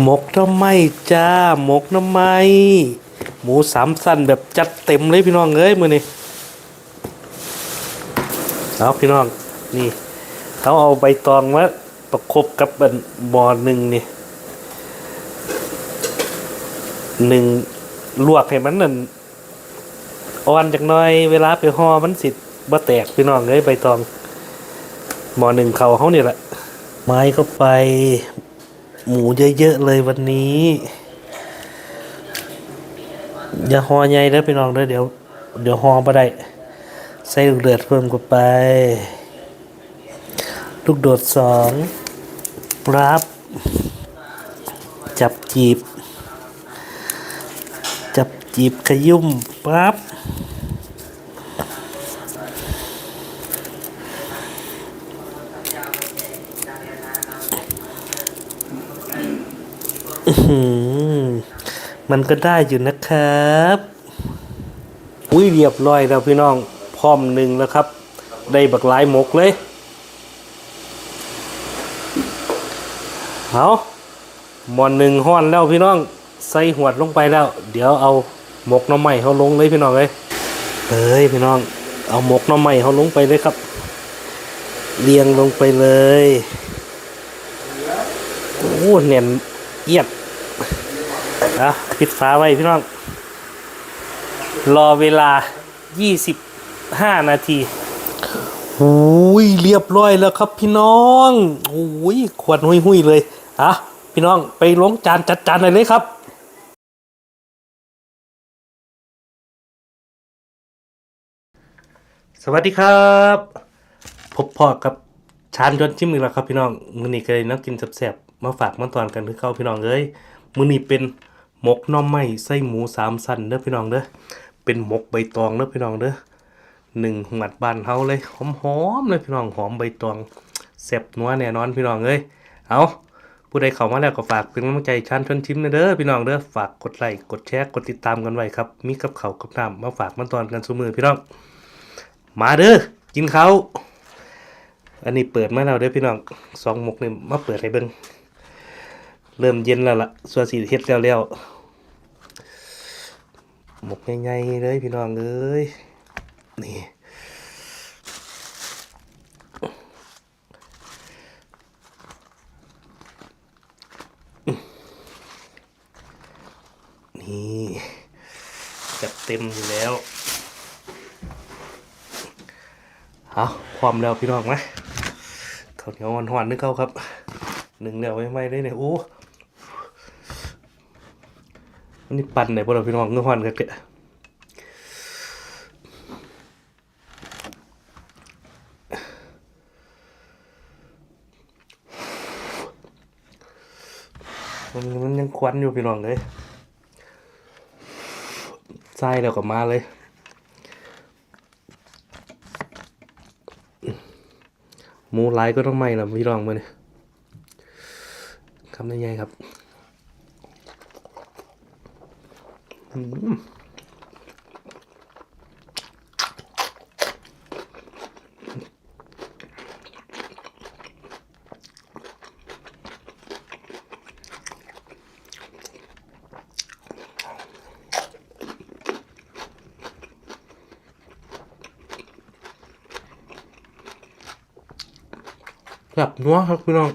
หมกน้ำไมจ้าหมกน้ำไม หมูสามสั้นแบบจัดเต็มเลยพี่น้องเอ้ยมือนี่เอาพี่น้องนี่เขาเอาใบตองมาประคบกับอันบอหนึ่งนี่หนึ่งลวกให้มันนั่นอ่อนจากน้อยเวลาไปห่อมันสิบ่แตกพี่น้องเอ้ยใบตองหมอหนึ่งเขาเขาเนี่ยแหละไม้ก็ไป หมูเยอะๆเลยวันนี้ อย่าหอใหญ่เด้อพี่น้องเด้เดี๋ยว เดี๋ยวหอบ่ได้ ใส่ลูกเดือดเพิ่มเข้าไป ลูกโดดสองรับ จับจีบ จับจีบขยุ่มปั๊บ อื้อหือ มันก็ได้อยู่นะครับ อุ้ยเรียบร้อยแล้วพี่น้องพร้อมหนึ่งแล้วครับ ได้บักหลายหมกเลย เอาหมอนหนึ่งห้อนแล้วพี่น้อง ใส่หวดลงไปแล้ว เดี๋ยวเอาหมกน้ำใหม่เขาลงเลยพี่น้องเลยเฮ้ยพี่น้อง เอาหมกน้ำใหม่เขาลงไปเลยครับ เรียงลงไปเลย โอ้เนียนเอียด อะปิดฝาไว้พี่น้อง รอเวลา 25 นาทีโอ้ยเรียบร้อยแล้วครับพี่น้องโอ้ยขวดหุยหุยๆเลยอะพี่น้องไปล้งจานจัดจานเลยเลยครับสวัสดีครับ พบพ่อกับชานยนต์ชิมอีกแล้วครับพี่น้องมื้อนี้ก็เลยน้ำกินแซ่บๆมาฝากมาตอนกันคือเข้าพี่น้องเอ้ย มื้อนี้เป็นหมกน่อไม้ไส้หมูสามสันเด้อพี่น้องเด้อเป็นหมกใบตองเด้อพี่น้องเด้อหนึ่งหมัดบานเฮาเลยหอมๆเลยพี่น้องหอมใบตองแซ่บนัวแน่นอนพี่น้องเอ้ยเอาผู้ใดเข้ามาแล้วก็ฝากเป็นกำลังใจชานชนชิมนะเด้อพี่น้องเด้อฝากกดไลค์กดแชร์กดติดตามกันไว้ครับ มีกับเขากับน้ำมาฝากมาตอนกันซุมือพี่น้อง มาเด้อกินเขาอันนี้เปิดมาแล้วเด้อพี่น้องสองหมกนี่มาเปิดให้เบิ่ง เริ่มเย็นแล้วล่ะส่วนสีเฮ็ดแล้วแล้วหมกใหญ่ๆเลยพี่น้องเอ้ยนี่นี่จัดเต็มอยู่แล้วเอาความแล้วพี่น้องไหมข้าวเหนียวหวานๆนึกเข้าครับ หนึ่งแล้วไม่ไหม่ได้เนี่ยโอ้ นนี้ปั่นไหนพวกเราพี่น้องเงื้อหวานกันเกะมันมันยังควันอยู่พี่น้องเลยใส่แล้วก็มาเลยหมูไลก็ต้องไม่ละพี่รองมาเนี่ยคำได้ไงครับ อืมแบบนัวครับพี่น้อง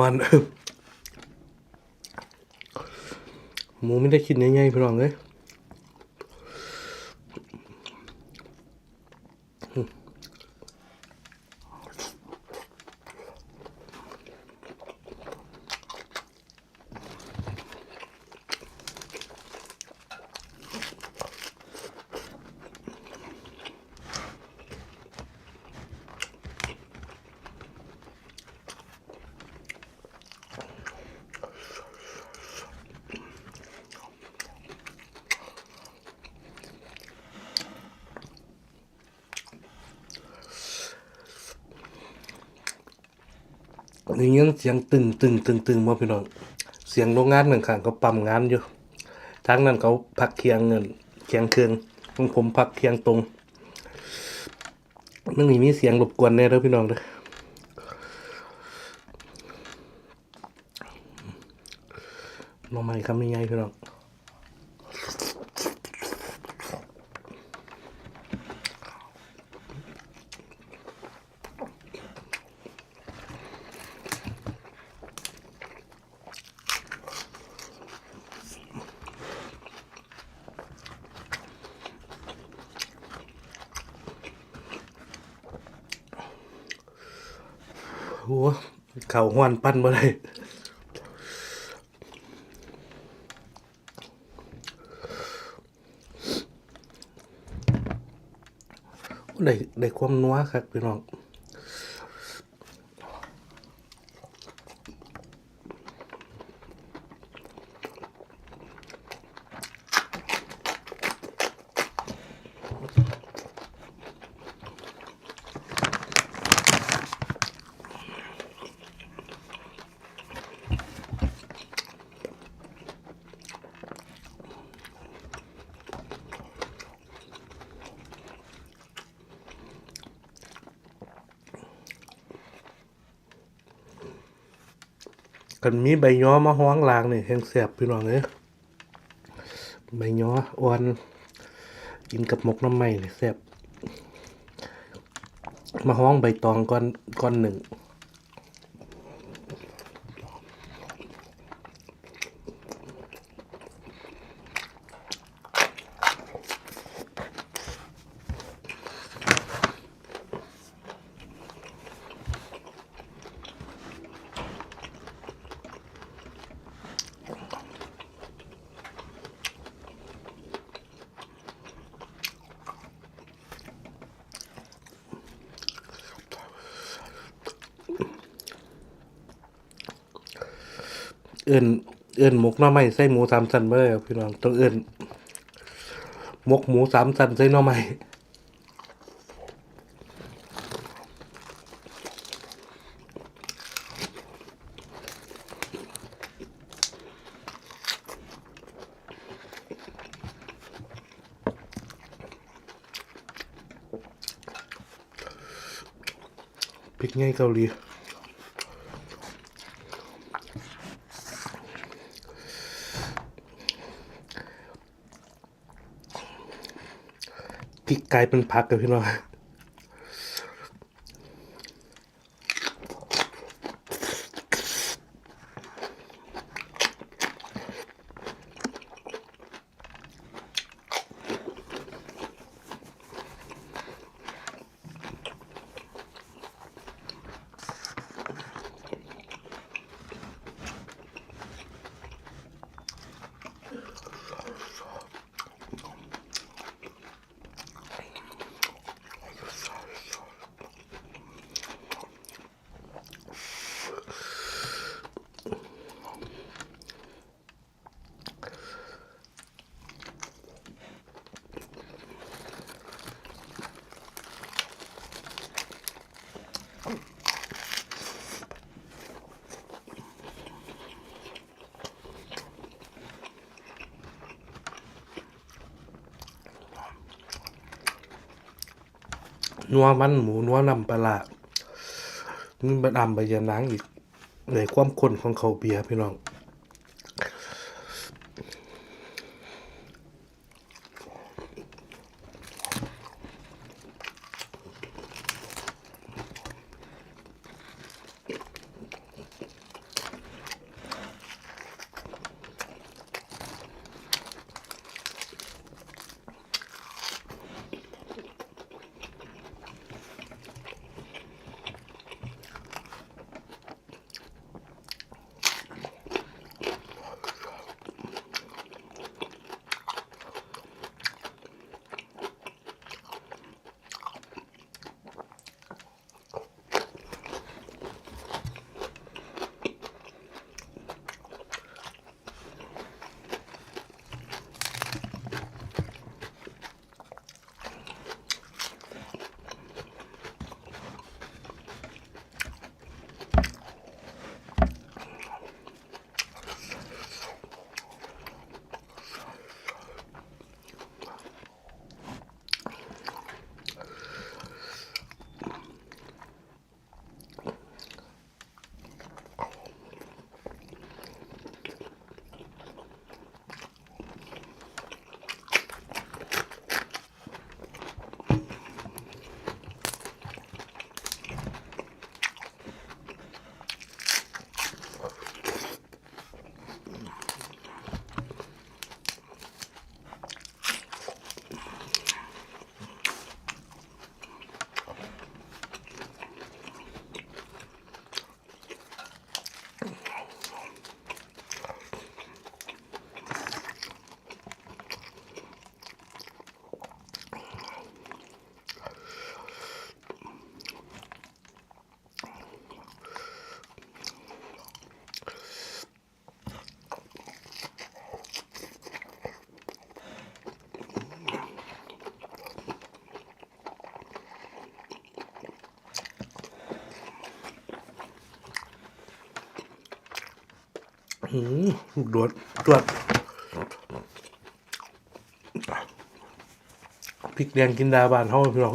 วันหมูไม่ได้กินง่ายๆพี่น้องเลย นี่ยังเสียงตึงตึงตึงตึงมาพี่น้อง เสียงโรงงานหนึ่งข้างเขาปั๊มงานอยู่ทางนั้นเขาพักเคียงเงินเคียงเครื่องของผมพักเคียงตรงมันมีมีเสียงรบกวนแน่เด้อพี่น้องเด้อลองใหม่คำยังไงพี่น้อง เข่าห้วนปั้นมาเลยได้ได้ความนัวครับพี่น้อง กันมีใบย้อมาห้องลางนี่แห้งแสบพี่น้องเลยใบย้ออ่อนกินกับหมกน้ำไหม่นี่แสบมาห้องใบตองก้อนก้อนหนึ่ง เอื่นเอื่นหมกหน้อไม้ใส่หมูสามสันเบอร์พี่น้องต้องเอื่นหมกหมูสามสันใส่หน้อไม้พริกไงเกาหลี กลายเป็นพักกันพี่น้อง นัวมันหมูนัวนำปลาร้านี่มันดำใบยานางอีกเลยความข้นของเขาเบียร์พี่น้อง หืมโดดตรวจพริกแดงกินดาบานเฮาพี่น้อง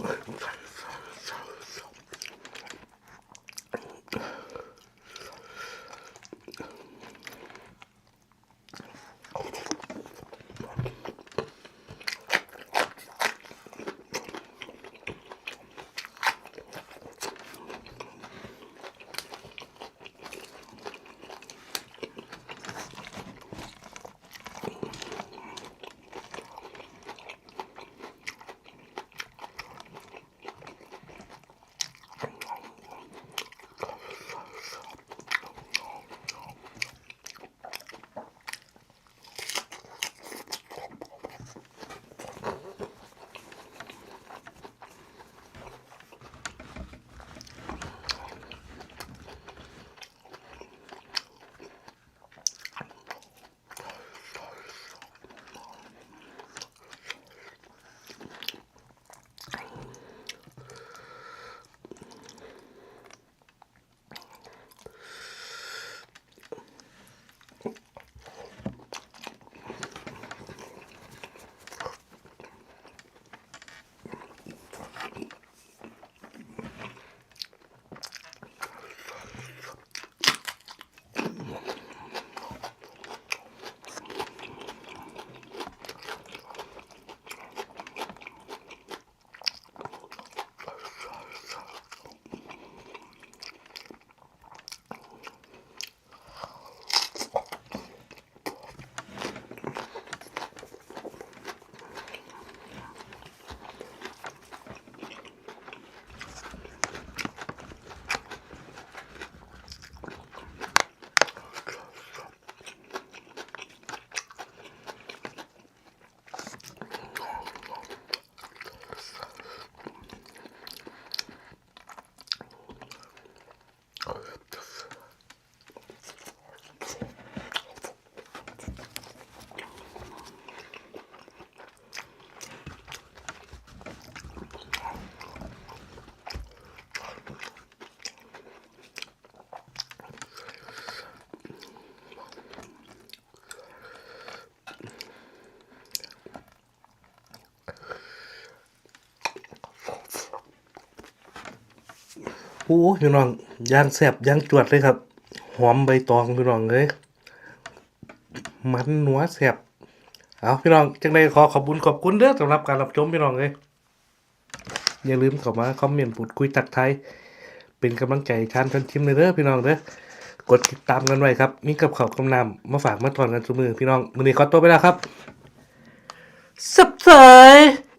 โอ้พี่น้องย่างแซบย่างจวดเลยครับ หอมใบตองพี่น้องเลยมันนัวแซบเอาพี่น้องจังไดขอขอบคุณขอบคุณเด้อสำหรับการรับชมพี่น้องเลยอย่าลืมเข้ามาคอมเมนต์พูดคุยตักไทยเป็นกำลังใจชานชนชิมเลยเด้อพี่น้องเด้อกดติดตามกันไว้ครับมีกับเขาวกำนำมาฝากมาตอนกันทุกมือพี่น้องมือนี้ขอตัวไปแล้วครับสับสาย